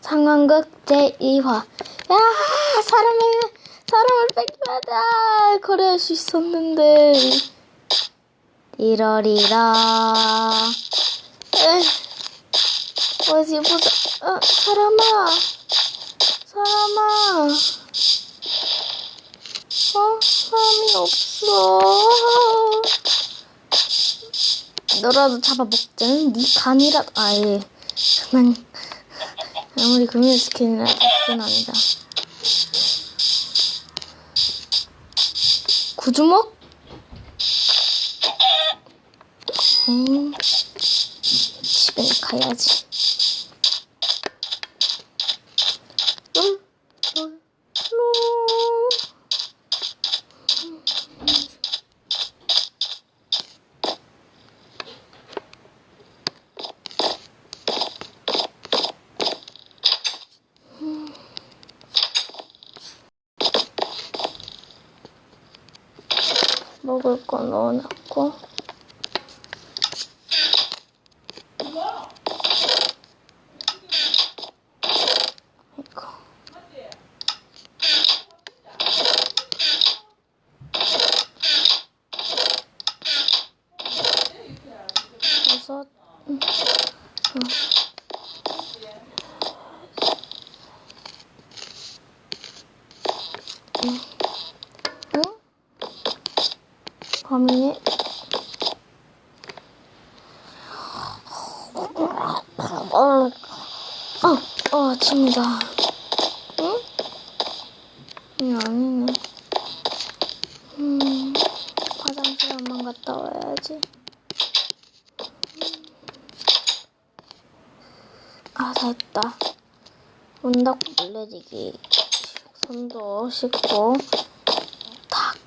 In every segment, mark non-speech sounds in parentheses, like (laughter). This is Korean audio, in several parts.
상황극 제2화. 야, 사람을, 사람을 뺏기마다 거래할 수 있었는데. 이러리라. 에, 어디 보자. 어, 사람아. 사람아. 어, 사람이 없어. 너라도 잡아먹자. 네 간이라도, 아예. 그만. 아무리 금융 스킨이라도 그건 아니다. 구주먹? 음, 집에 가야지. 롤, 롤, 롤. 먹을 거 넣어놨고. 음. 응? 범인이 어, 어, 어, 아침이다. 응? 응, 아니네. 음, 화장실 한번 갔다 와야지. 아, 다 했다. 문 닫고 물내리기. 손도 씻고, 탁탁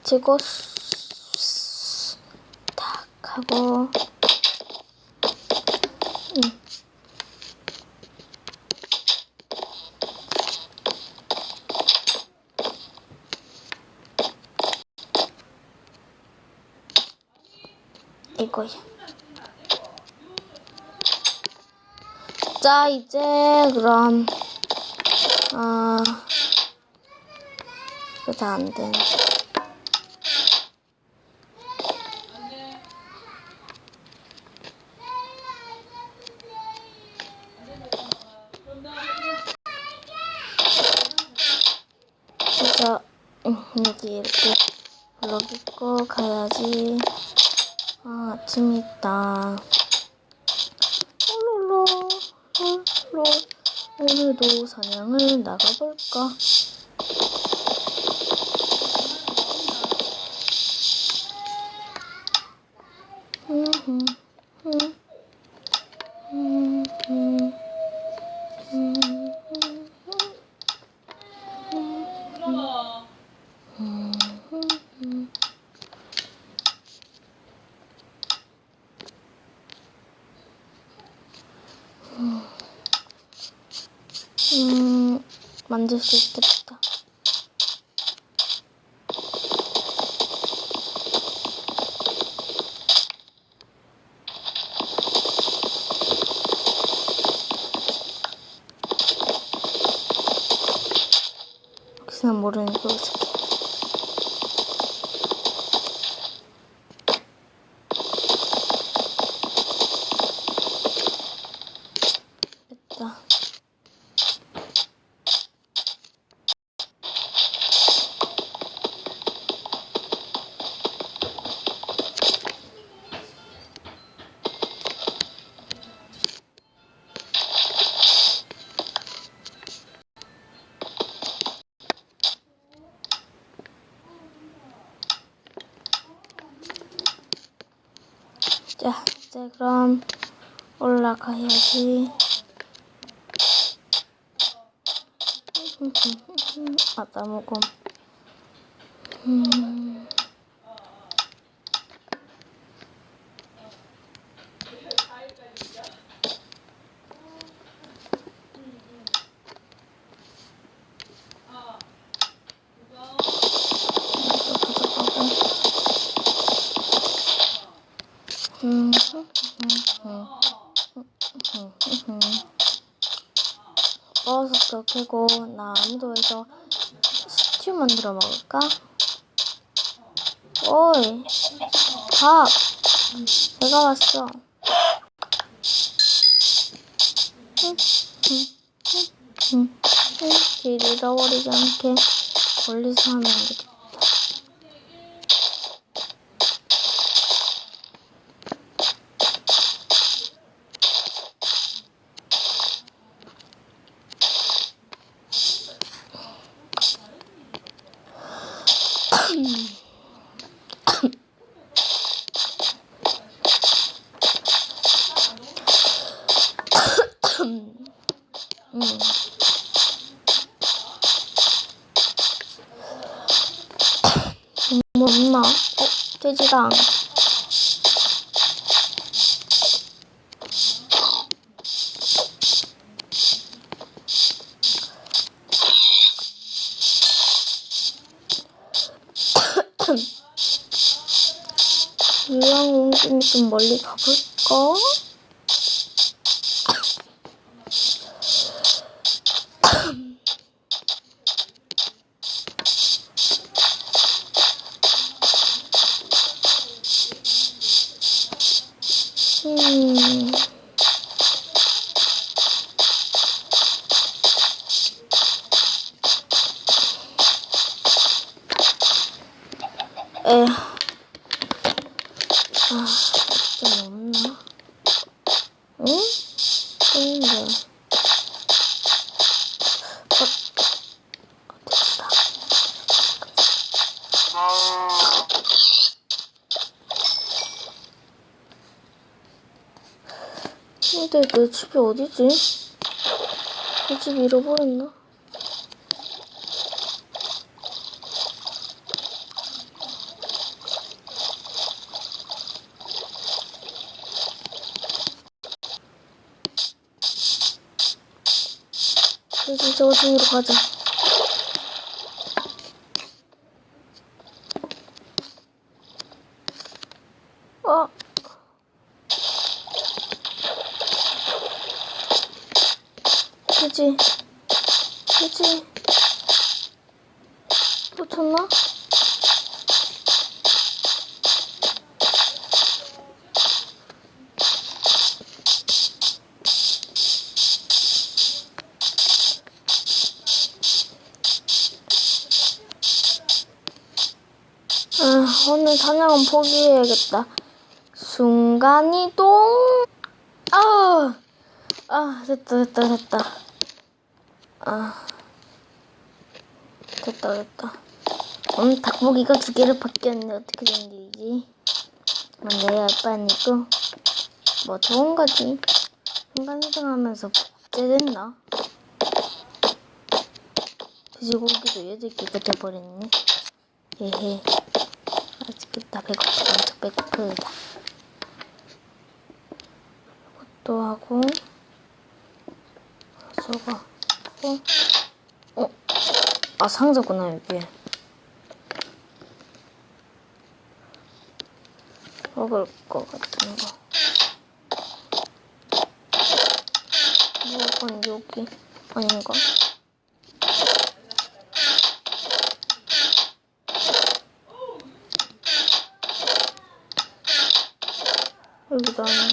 하고, 응. 이거야. 자, 이제 그럼 아, 이거 다 안 되네. 음, 여기 이렇게 있고 가야지. 아, 아침 있다. 롤롤 롤롤 오늘도 사냥을 나가볼까? 음, 만들 수 있겠다. 자, 이제 그럼 올라가야지. 아, 나무곰. 음. 이거 가져가고. 음, 음, 음, 음, 음, 음. 버섯도 캐고 나무도에서 스튜 만들어 먹을까? 오이 밥 내가 왔어. 길 잃어버리지 않게 멀리서 하면 안 되겠다 응. 뭐 없나? 어, 돼지랑. (coughs) 온 김에 좀 멀리 가볼까? 에휴. 아, 좀 없나? 응? 어, 됐다. 근데 내 집이 어디지? 내 집 잃어버렸나? 그래서 저쪽으로 가자. 어? 그지? 그지? 놓쳤나? 아, 오늘 사냥은 포기해야겠다. 순간이동. 아, 아, 됐다, 됐다, 됐다. 아, 됐다, 됐다. 오늘 닭고기가 두 개를 바뀌었는데 어떻게 된 일이지? 할 바니고. 뭐 좋은 거지. 순간이동하면서 복제됐나? 돼지고기도 여덟 개가 돼버렸네. 헤헤. 맛있겠다. 배고프다. 엄청 배고프다. 이것도 하고, 저거 하고, 어? 아, 상자구나, 여기. 먹을 것 같은 거. 무조건 여기 아닌가? 아니야.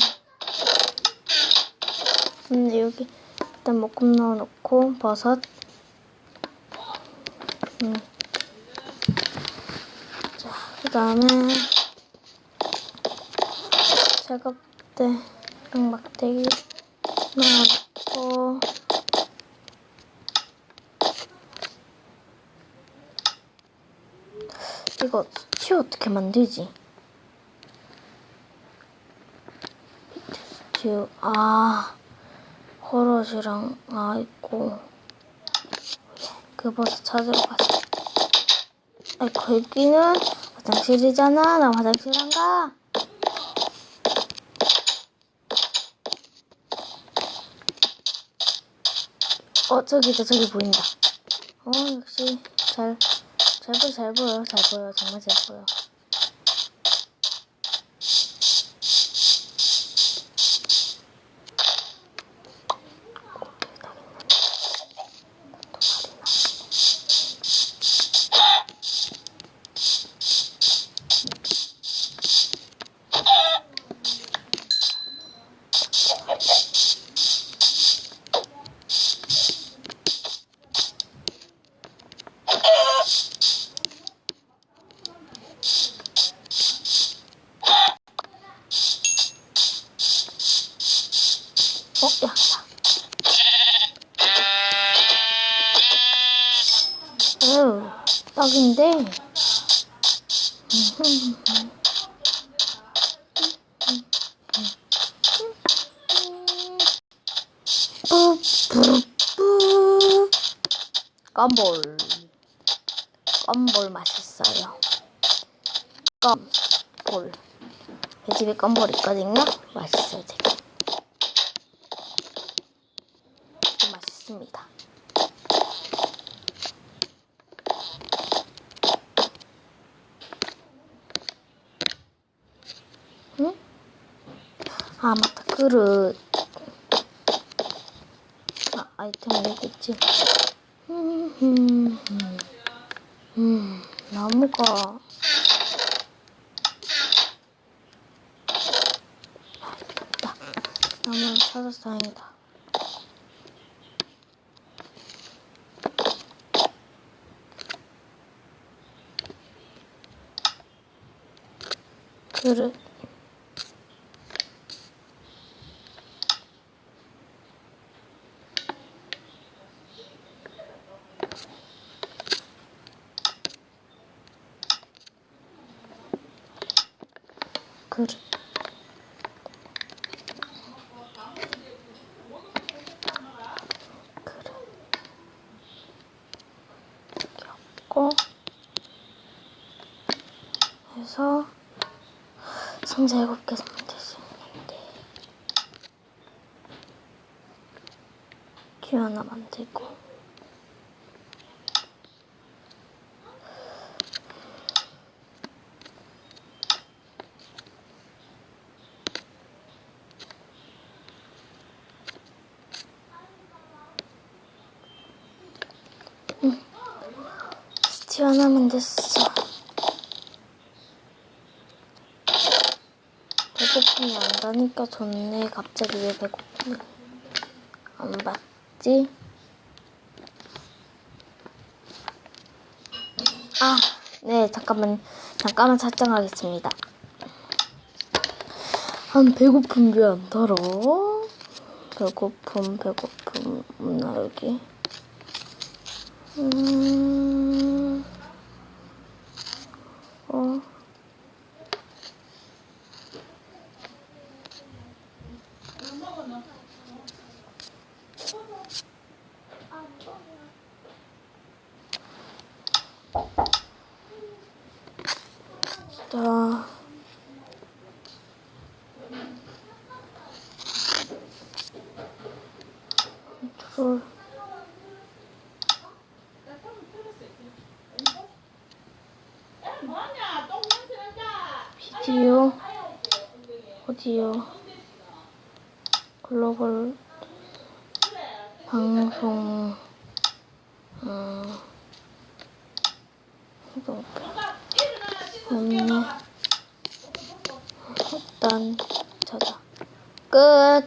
근데 여기 일단 먹금 넣어놓고 버섯. 음. 자, 그 다음에 작업대랑 막대기 넣어놓고 이거 티 어떻게 만들지? 스튜 아 버섯이랑 아 있고 그 버섯 찾으러 갔어. 아이 거기는 화장실이잖아. 나 화장실 안 가. 어 저기다. 저기 보인다. 어 역시 잘 잘 보여 잘 보여. 잘 보여. 정말 잘 보여 어, 딱인데. 껌볼. 껌볼 맛있어요. 껌볼. 제 집에 껌볼 있거든요? 맛있어요 되게 맛있습니다 응? 아 맞다 그릇 아, 아이템 여기 있지. 음, 음, 음. 음, 나무가. 아, 됐다. 나무를 찾아서 다행이다. 그릇. 그릇. 그릇. 이렇게 없고 해서 상자 일곱 개 만들 수 있는데 큐 하나 만들고 하나만 됐어. 배고픔이 안 가니까 좋네. 갑자기 왜 배고픔이 안 받지? 아, 네, 잠깐만, 잠깐만 설정하겠습니다. 한 배고픔 왜안 달아? 배고픔, 배고픔, 없나, 여기? 음, 어. 자. 컨트롤. 비디오 오디오 글로벌 방송 어, 이거 언니 일단 찾아 끝